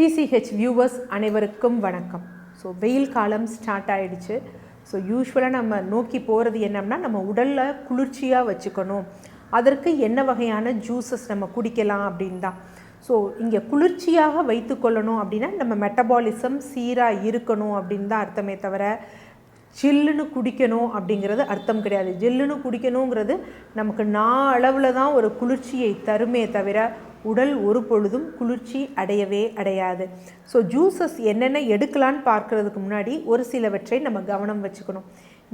DCH viewers அனைவருக்கும் வணக்கம். So வெயில் காலம் ஸ்டார்ட் ஆகிடுச்சு ஸோ யூஸ்வலாக நம்ம நோக்கி போகிறது என்னம்னா நம்ம உடலில் குளிர்ச்சியாக வச்சுக்கணும். அதற்கு என்ன வகையான ஜூஸஸ் நம்ம குடிக்கலாம் அப்படின் தான் ஸோ இங்கே குளிர்ச்சியாக வைத்துக்கொள்ளணும் அப்படின்னா நம்ம மெட்டபாலிசம் சீராக இருக்கணும் அப்படின்னு தான் அர்த்தமே தவிர ஜில்லுன்னு குடிக்கணும் அப்படிங்கிறது அர்த்தம் கிடையாது. ஜில்லுன்னு குடிக்கணுங்கிறது நமக்கு நான் அளவில் தான் ஒரு குளிர்ச்சியை தருமே தவிர உடல் ஒரு பொழுதும் குளிர்ச்சி அடையவே அடையாது. ஸோ ஜூஸஸ் என்னென்ன எடுக்கலான்னு பார்க்கறதுக்கு முன்னாடி ஒரு சிலவற்றை நம்ம கவனம் வச்சுக்கணும்.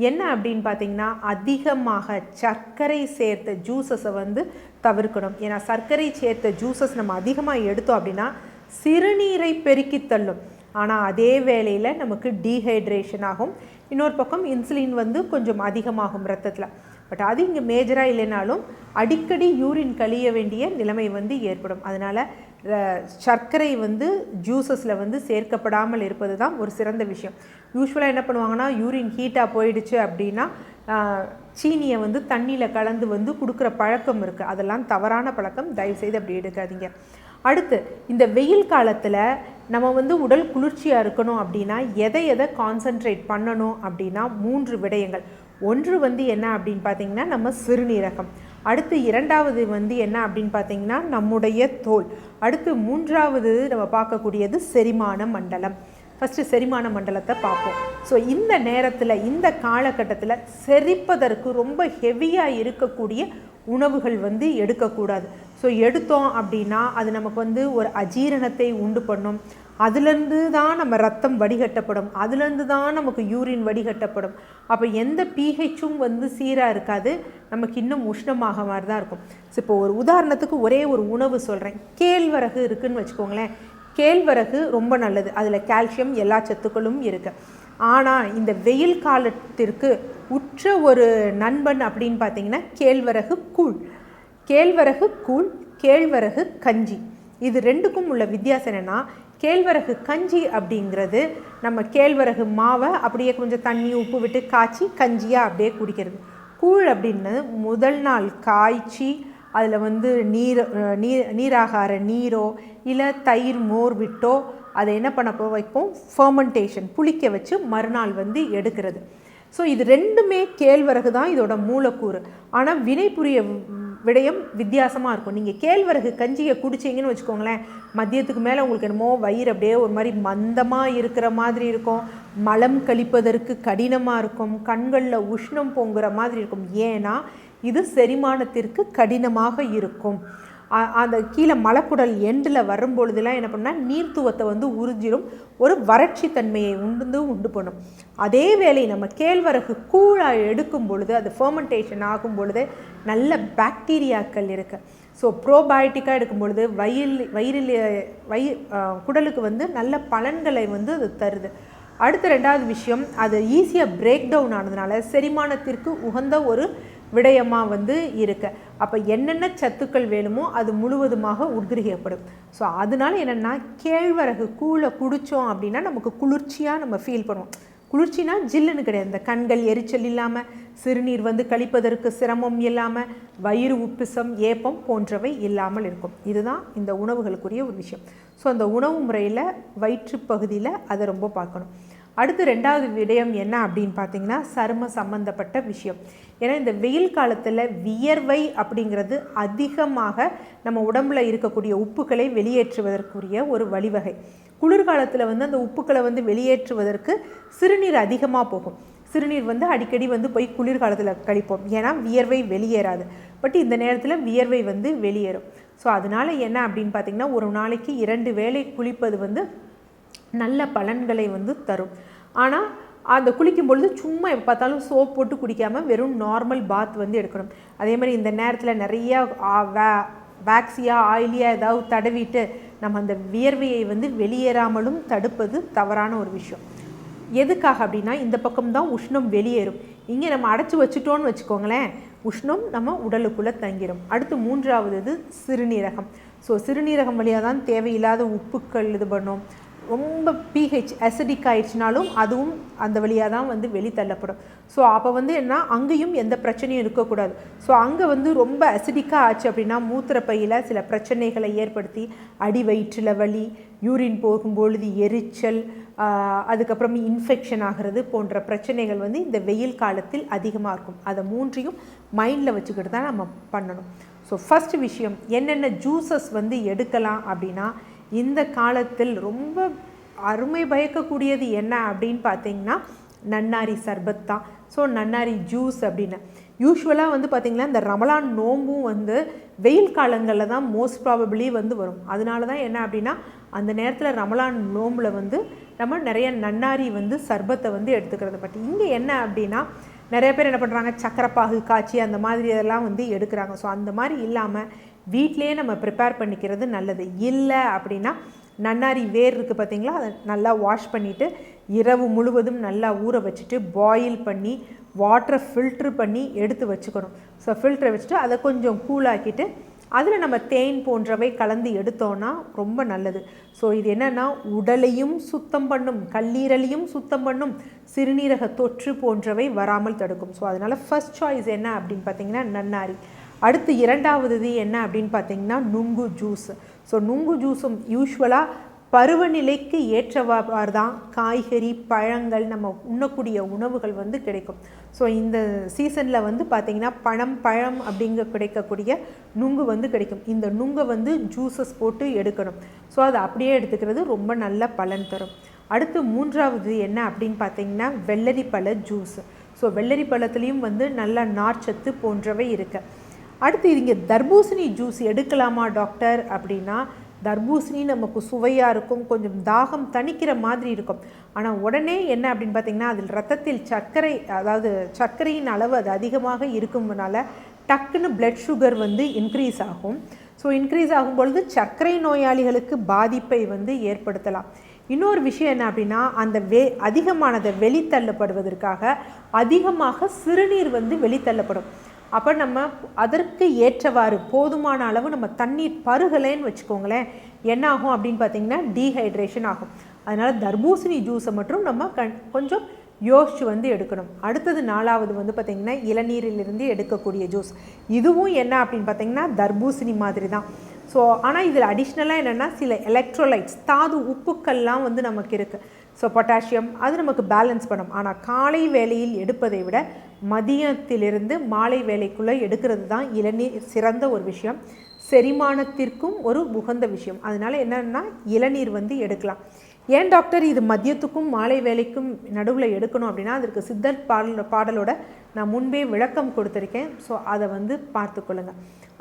என்ன அப்படின்னு பார்த்தீங்கன்னா அதிகமாக சர்க்கரை சேர்த்த ஜூஸஸை வந்து தவிர்க்கணும். ஏன்னா சர்க்கரை சேர்த்த ஜூஸஸ் நம்ம அதிகமாக எடுத்தோம் அப்படின்னா சிறுநீரை பெருக்கித் தள்ளும். ஆனால் அதே வேளையில் நமக்கு டீஹைட்ரேஷன் ஆகும். இன்னொரு பக்கம் இன்சுலின் வந்து கொஞ்சம் அதிகமாகும் ரத்தத்தில். பட் அது இங்கே மேஜராக இல்லைனாலும் அடிக்கடி யூரின் கழிய வேண்டிய நிலைமை வந்து ஏற்படும். அதனால் சர்க்கரை வந்து ஜூஸஸில் வந்து சேர்க்கப்படாமல் இருப்பது தான் ஒரு சிறந்த விஷயம். யூஸ்வலாக என்ன பண்ணுவாங்கன்னா யூரின் ஹீட்டாக போயிடுச்சு அப்படின்னா சீனியை வந்து தண்ணியில் கலந்து வந்து கொடுக்குற பழக்கம் இருக்குது அதெல்லாம் தவறான பழக்கம். தயவுசெய்து அப்படி எடுக்காதீங்க. அடுத்து இந்த வெயில் காலத்தில் நம்ம வந்து உடல் குளிர்ச்சியாக இருக்கணும் அப்படின்னா எதை எதை கான்சென்ட்ரேட் பண்ணணும் அப்படின்னா மூன்று விடயங்கள். ஒன்று வந்து என்ன அப்படின்னு பார்த்தீங்கன்னா நம்ம சிறுநீரகம். அடுத்து இரண்டாவது வந்து என்ன அப்படின்னு பார்த்தீங்கன்னா நம்முடைய தோல். அடுத்து மூன்றாவது நம்ம பார்க்கக்கூடியது செரிமான மண்டலம். ஃபஸ்ட்டு செரிமான மண்டலத்தை பார்ப்போம். ஸோ இந்த நேரத்தில் இந்த காலகட்டத்தில் செரிப்பதற்கு ரொம்ப ஹெவியாக இருக்கக்கூடிய உணவுகள் வந்து எடுக்கக்கூடாது. ஸோ எடுத்தோம் அப்படின்னா அது நமக்கு வந்து ஒரு அஜீரணத்தை உண்டு பண்ணும். அதுலேருந்து தான் நம்ம ரத்தம் வடிகட்டப்படும். அதுலேருந்து தான் நமக்கு யூரின் வடிகட்டப்படும். அப்போ எந்த பிஹெச்சும் வந்து சீராக இருக்காது. நமக்கு இன்னும் உஷ்ணமாக மாதிரி தான் இருக்கும். ஸோ இப்போ ஒரு உதாரணத்துக்கு ஒரே ஒரு உணவு சொல்கிறேன் கேழ்வரகு இருக்குதுன்னு வச்சுக்கோங்களேன். கேழ்வரகு ரொம்ப நல்லது. அதில் கால்சியம் எல்லா சத்துக்களும் இருக்குது ஆனால் இந்த வெயில் காலத்திற்கு உற்ற ஒரு நண்பன் அப்படின்னு பார்த்தீங்கன்னா கேழ்வரகு கூழ். கேழ்வரகு கூழ் கேழ்வரகு கஞ்சி. இது ரெண்டுக்கும் உள்ள வித்தியாசம் என்னென்னா கேழ்வரகு கஞ்சி அப்படிங்கிறது நம்ம கேழ்வரகு மாவை அப்படியே கொஞ்சம் தண்ணி உப்பு விட்டு காய்ச்சி கஞ்சியாக அப்படியே குடிக்கிறது. கூழ் அப்படின்னு முதல் நாள் காய்ச்சி அதில் வந்து நீர் நீர் நீராகார நீரோ இல்லை தயிர் மோர் விட்டோ அதை என்ன பண்ண போ வைப்போம்? ஃபர்மெண்டேஷன் புளிக்க வச்சு மறுநாள் வந்து எடுக்கிறது. ஸோ இது ரெண்டுமே கேழ்வரகு தான் இதோட மூலக்கூறு. ஆனால் வினை புரிய விடயம் வித்தியாசமாக இருக்கும். நீங்கள் கேழ்வரகு கஞ்சியை குடிச்சிங்கன்னு வச்சுக்கோங்களேன் மதியத்துக்கு மேலே உங்களுக்கு என்னமோ வயிறு அப்படியே ஒரு மாதிரி மந்தமாக இருக்கிற மாதிரி இருக்கும். மலம் கழிப்பதற்கு கடினமாக இருக்கும். கண்களில் உஷ்ணம் பொங்குற மாதிரி இருக்கும். ஏன்னா இது செரிமானத்திற்கு கடினமாக இருக்கும். அந்த கீழே மலக்குடல் எண்டில் வரும்பொழுதுலாம் என்ன பண்ணால் நீர்த்துவத்தை வந்து உறிஞ்சிடும் ஒரு வறட்சி தன்மையை உண்டு உண்டு பண்ணும். அதே வேளை நம்ம கேழ்வரகு கூழாக எடுக்கும் பொழுது அது ஃபர்மெண்டேஷன் ஆகும் பொழுது நல்ல பாக்டீரியாக்கள் இருக்குது ஸோ ப்ரோபயோட்டிக்காக எடுக்கும் பொழுது வயில் வயிறில் வயி குடலுக்கு வந்து நல்ல பலன்களை வந்து அது தருது. அடுத்த ரெண்டாவது விஷயம் அது ஈஸியாக பிரேக் டவுன் ஆனதுனால செரிமானத்திற்கு உகந்த ஒரு விடயமாக வந்து இருக்கு. அப்போ என்னென்ன சத்துக்கள் வேணுமோ அது முழுவதுமாக உட்கிரகிக்கப்படும் ஸோ அதனால என்னென்னா கேழ்வரகு கூழை குடித்தோம் அப்படின்னா நமக்கு குளிர்ச்சியாக நம்ம ஃபீல் பண்ணுவோம். குளிர்ச்சினா ஜில்லுன்னு கிடையாது. இந்த கண்கள் எரிச்சல் இல்லாமல் சிறுநீர் வந்து கழிப்பதற்கு சிரமம் இல்லாமல் வயிறு உப்பிசம் ஏப்பம் போன்றவை இல்லாமல் இருக்கும். இதுதான் இந்த உணவுகளுக்குரிய ஒரு விஷயம். ஸோ அந்த உணவு முறையில் வயிற்று பகுதியில் அதை ரொம்ப பார்க்கணும். அடுத்து ரெண்டாவது விடயம் என்ன அப்படின்னு பார்த்தீங்கன்னா சரும சம்பந்தப்பட்ட விஷயம். ஏன்னா இந்த வெயில் காலத்தில் வியர்வை அப்படிங்கிறது அதிகமாக நம்ம உடம்புல இருக்கக்கூடிய உப்புக்களை வெளியேற்றுவதற்குரிய ஒரு வழிவகை. குளிர்காலத்தில் வந்து அந்த உப்புக்களை வந்து வெளியேற்றுவதற்கு சிறுநீர் அதிகமாக போகும். சிறுநீர் வந்து அடிக்கடி வந்து போய் குளிர்காலத்தில் கழிப்போம். ஏன்னா வியர்வை வெளியேறாது. பட் இந்த நேரத்தில் வியர்வை வந்து வெளியேறும். ஸோ அதனால் என்ன அப்படின்னு பார்த்திங்கன்னா ஒரு நாளைக்கு இரண்டு வேளை குளிப்பது வந்து நல்ல பலன்களை வந்து தரும். ஆனால் அந்த குளிக்கும் பொழுது சும்மா எப்போ பார்த்தாலும் சோப் போட்டு குடிக்காமல் வெறும் நார்மல் பாத் வந்து எடுக்கணும். அதே மாதிரி இந்த நேரத்தில் நிறையா வே வேக்ஸியாக ஆயிலியாக ஏதாவது தடவிட்டு நம்ம அந்த வியர்வையை வந்து வெளியேறாமலும் தடுப்பது தவறான ஒரு விஷயம். எதுக்காக அப்படின்னா இந்த பக்கம்தான் உஷ்ணம் வெளியேறும். இங்கே நம்ம அடைச்சி வச்சுட்டோன்னு வச்சுக்கோங்களேன் உஷ்ணம் நம்ம உடலுக்குள்ளே தங்கிடும் அடுத்து மூன்றாவது இது சிறுநீரகம். ஸோ சிறுநீரகம் வழியாக தான் தேவையில்லாத உப்புக்கள் இது பண்ணும். ரொம்ப பிஹெச் அசிடிக் ஆயிடுச்சுனாலும் அதுவும் அந்த வழியாக தான் வந்து வெளித்தள்ளப்படும் ஸோ அப்போ வந்து என்ன அங்கேயும் எந்த பிரச்சனையும் இருக்கக்கூடாது. ஸோ அங்கே வந்து ரொம்ப அசிடிக்காக ஆச்சு அப்படின்னா மூத்திரப்பையில் சில பிரச்சனைகளை ஏற்படுத்தி அடி வயிற்றில் வலி யூரின் போகும்பொழுது எரிச்சல் அதுக்கப்புறம் இன்ஃபெக்ஷன் ஆகிறது போன்ற பிரச்சனைகள் வந்து இந்த வெயில் காலத்தில் அதிகமாக இருக்கும். அதை மூன்றையும் மைண்டில் வச்சுக்கிட்டு தான் நம்ம பண்ணணும். ஸோ ஃபஸ்ட் விஷயம் என்னென்ன ஜூஸஸ் வந்து எடுக்கலாம் அப்படின்னா இந்த காலத்தில் ரொம்ப அருமை பயக்கக்கூடியது என்ன அப்படின்னு பார்த்தீங்கன்னா நன்னாரி சர்பத் தான். ஸோ நன்னாரி ஜூஸ் அப்படின்னு. யூஸ்வலாக வந்து பார்த்திங்கன்னா இந்த ரமலான் நோம்பும் வந்து வெயில் காலங்களில் தான் மோஸ்ட் ப்ராபபிளி வந்து வரும். அதனால தான் என்ன அப்படின்னா அந்த நேரத்தில் ரமலான் நோம்பில் வந்து நம்ம நிறைய நன்னாரி வந்து சர்பத்தை வந்து எடுத்துக்கிறது. பட் இங்கே என்ன அப்படின்னா நிறைய பேர் என்ன பண்ணுறாங்க சக்கரப்பாகு காய்ச்சி அந்த மாதிரி இதெல்லாம் வந்து எடுக்கிறாங்க. ஸோ அந்த மாதிரி இல்லாமல் வீட்டிலேயே நம்ம ப்ரிப்பேர் பண்ணிக்கிறது நல்லது. இல்லை அப்படின்னா நன்னாரி வேர் இருக்குது பார்த்தீங்களா அதை நல்லா வாஷ் பண்ணிவிட்டு இரவு முழுவதும் நல்லா ஊற வச்சுட்டு பாயில் பண்ணி வாட்டரை ஃபில்ட்ரு பண்ணி எடுத்து வச்சுக்கணும். ஸோ ஃபில்ட்ரை வச்சுட்டு அதை கொஞ்சம் கூலாக்கிட்டு அதில் நம்ம தேன் போன்றவை கலந்து எடுத்தோன்னா ரொம்ப நல்லது. ஸோ இது என்னென்னா உடலையும் சுத்தம் பண்ணும் கல்லீரலையும் சுத்தம் பண்ணும் சிறுநீரக தொற்று போன்றவை வராமல் தடுக்கும். ஸோ அதனால் ஃபஸ்ட் சாய்ஸ் என்ன அப்படின்னு பார்த்தீங்கன்னா நன்னாரி. அடுத்து இரண்டாவது இது என்ன அப்படின்னு பார்த்தீங்கன்னா நுங்கு ஜூஸ். ஸோ நுங்கு ஜூஸும் யூஸ்வலாக பருவநிலைக்கு ஏற்றவாறு தான் காய்கறி பழங்கள் நம்ம உண்ணக்கூடிய உணவுகள் வந்து கிடைக்கும். ஸோ இந்த சீசனில் வந்து பார்த்திங்கன்னா பழம் பழம் அப்படிங்க கிடைக்கக்கூடிய நுங்கு வந்து கிடைக்கும். இந்த நுங்கை வந்து ஜூஸஸ் போட்டு எடுக்கணும். ஸோ அதை அப்படியே எடுத்துக்கிறது ரொம்ப நல்ல பலன் தரும். அடுத்து மூன்றாவது என்ன அப்படின்னு பார்த்தீங்கன்னா வெள்ளரி பழ ஜூஸ் ஸோ வெள்ளரி பழத்துலேயும் வந்து நல்ல நார்ச்சத்து போன்றவை இருக்குது அடுத்து இங்கே தர்பூசணி ஜூஸ் எடுக்கலாமா டாக்டர்? அப்படின்னா தர்பூசணி நமக்கு சுவையாக இருக்கும் கொஞ்சம் தாகம் தணிக்கிற மாதிரி இருக்கும். ஆனால் உடனே என்ன அப்படின்னு பார்த்தீங்கன்னா அதில் ரத்தத்தில் சர்க்கரை அதாவது சர்க்கரையின் அளவு அது அதிகமாக இருக்கும்னால டக்குன்னு பிளட் சுகர் வந்து இன்க்ரீஸ் ஆகும். ஸோ இன்க்ரீஸ் ஆகும் பொழுது சர்க்கரை நோயாளிகளுக்கு பாதிப்பை வந்து ஏற்படுத்தலாம். இன்னொரு விஷயம் என்ன அப்படின்னா அந்த வே அதிகமானதை வெளித்தள்ளப்படுவதற்காக அதிகமாக சிறுநீர் வந்து வெளித்தள்ளப்படும். அப்போ நம்ம அதற்கு ஏற்றவாறு போதுமான அளவு நம்ம தண்ணீர் பருகலைன்னு வச்சுக்கோங்களேன். என்ன ஆகும் அப்படின்னு பார்த்தீங்கன்னா டீஹைட்ரேஷன் ஆகும். அதனால் தர்பூசணி ஜூஸை மட்டும் நம்ம கண் கொஞ்சம் யோசிச்சு வந்து எடுக்கணும். அடுத்தது நாலாவது வந்து பார்த்திங்கன்னா இளநீரிலிருந்து எடுக்கக்கூடிய ஜூஸ் இதுவும் என்ன அப்படின்னு பார்த்தீங்கன்னா தர்பூசணி மாதிரி தான் ஸோ ஆனால் இதில் அடிஷ்னலாக என்னென்னா சில எலக்ட்ரோலைட்ஸ் தாது உப்புக்கள்லாம் வந்து நமக்கு இருக்குது ஸோ பொட்டாசியம் அது நமக்கு பேலன்ஸ் பண்ணும் ஆனால் காலை வேளையில் எடுப்பதை விட மதியத்திலிருந்து மாலை வேலைக்குள்ளே எடுக்கிறது தான் இளநீர் சிறந்த ஒரு விஷயம். செரிமானத்திற்கும் ஒரு உகந்த விஷயம். அதனால் என்னென்னா இளநீர் வந்து எடுக்கலாம். ஏன் டாக்டர் இது மதியத்துக்கும் மாலை வேலைக்கும் நடுவில் எடுக்கணும் அப்படின்னா அதற்கு சித்தர் பாடல் பாடலோட நான் முன்பே விளக்கம் கொடுத்துருக்கேன். ஸோ அதை வந்து பார்த்துக்கொள்ளுங்க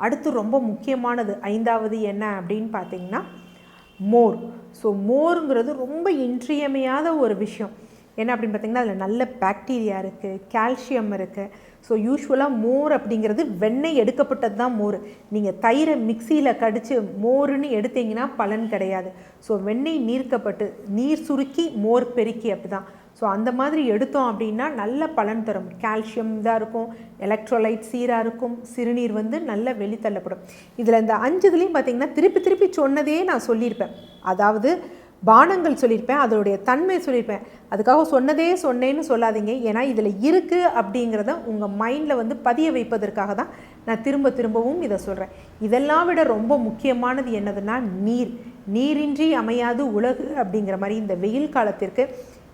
அடுத்து ரொம்ப முக்கியமானது ஐந்தாவது என்ன அப்படின்னு பார்த்தீங்கன்னா மோர். ஸோ மோருங்கிறது ரொம்ப இன்றியமையாத ஒரு விஷயம். என்ன அப்படின்னு பார்த்தீங்கன்னா அதில் நல்ல பாக்டீரியா இருக்குது கால்சியம் இருக்குது ஸோ யூஸ்வலாக மோர் அப்படிங்கிறது வெண்ணெய் எடுக்கப்பட்டது தான் மோர். நீங்கள் தயிரை மிக்சியில் கடித்து மோருன்னு எடுத்தீங்கன்னா பலன் கிடையாது. ஸோ வெண்ணெய் நீர்க்கப்பட்டு நீர் சுருக்கி மோர் பெருக்கி அப்படி தான் ஸோ அந்த மாதிரி எடுத்தோம் அப்படின்னா நல்ல பலன் தரும். கால்சியம் இதாக இருக்கும் எலக்ட்ரோலைட் சீராக இருக்கும் சிறுநீர் வந்து நல்ல வெளித்தள்ளப்படும். இதில் இந்த அஞ்சு இதுலேயும் பார்த்தீங்கன்னா திருப்பி திருப்பி சொன்னதே நான் சொல்லியிருப்பேன். அதாவது பானங்கள் சொல்லியிருப்பேன் அதோடைய தன்மை சொல்லியிருப்பேன். அதுக்காக சொன்னதே சொன்னேன்னு சொல்லாதீங்க. ஏன்னா இதில் இருக்குது அப்படிங்கிறத உங்கள் மைண்டில் வந்து பதிய வைப்பதற்காக தான் நான் திரும்ப திரும்பவும் இதை சொல்கிறேன் இதெல்லாம் விட ரொம்ப முக்கியமானது என்னதுன்னா நீர். நீரின்றி அமையாது உலகு அப்படிங்கிற மாதிரி இந்த வெயில் காலத்திற்கு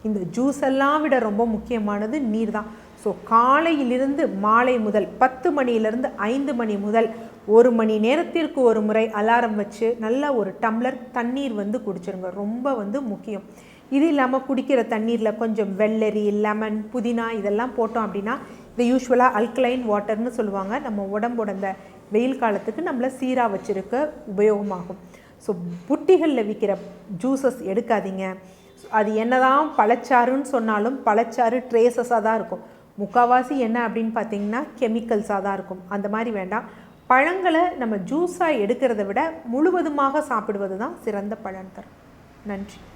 இந்த ஜூஸ் எல்லாம் விட ரொம்ப முக்கியமானது நீர் தான் ஸோ காலையிலிருந்து மாலை முதல் பத்து மணியிலிருந்து ஐந்து மணி முதல் ஒரு மணி நேரத்திற்கு ஒரு முறை அலாரம் வச்சு நல்ல ஒரு டம்ளர் தண்ணீர் வந்து குடிச்சிருங்க. ரொம்ப வந்து முக்கியம். இது இல்லாமல் குடிக்கிற தண்ணீரில் கொஞ்சம் வெள்ளரி லெமன் புதினா இதெல்லாம் போட்டோம் அப்படின்னா இது யூஸ்வலாக அல்கலைன் வாட்டர்னு சொல்லுவாங்க. நம்ம உடம்போட அந்த வெயில் காலத்துக்கு நம்மளை சீராக வச்சுருக்க உபயோகமாகும். ஸோ புட்டிகளில் விற்கிற ஜூஸஸ் எடுக்காதீங்க. அது என்னதான் பழச்சாறுன்னு சொன்னாலும் பழச்சாறு ட்ரேசஸாக தான் இருக்கும். முக்கால்வாசி என்ன அப்படின்னு பார்த்தீங்கன்னா கெமிக்கல்ஸாக தான் இருக்கும். அந்த மாதிரி வேண்டாம். பழங்களை நம்ம ஜூஸாக எடுக்கிறத விட முழுவதுமாக சாப்பிடுவது தான் சிறந்த பலன் தரும். நன்றி.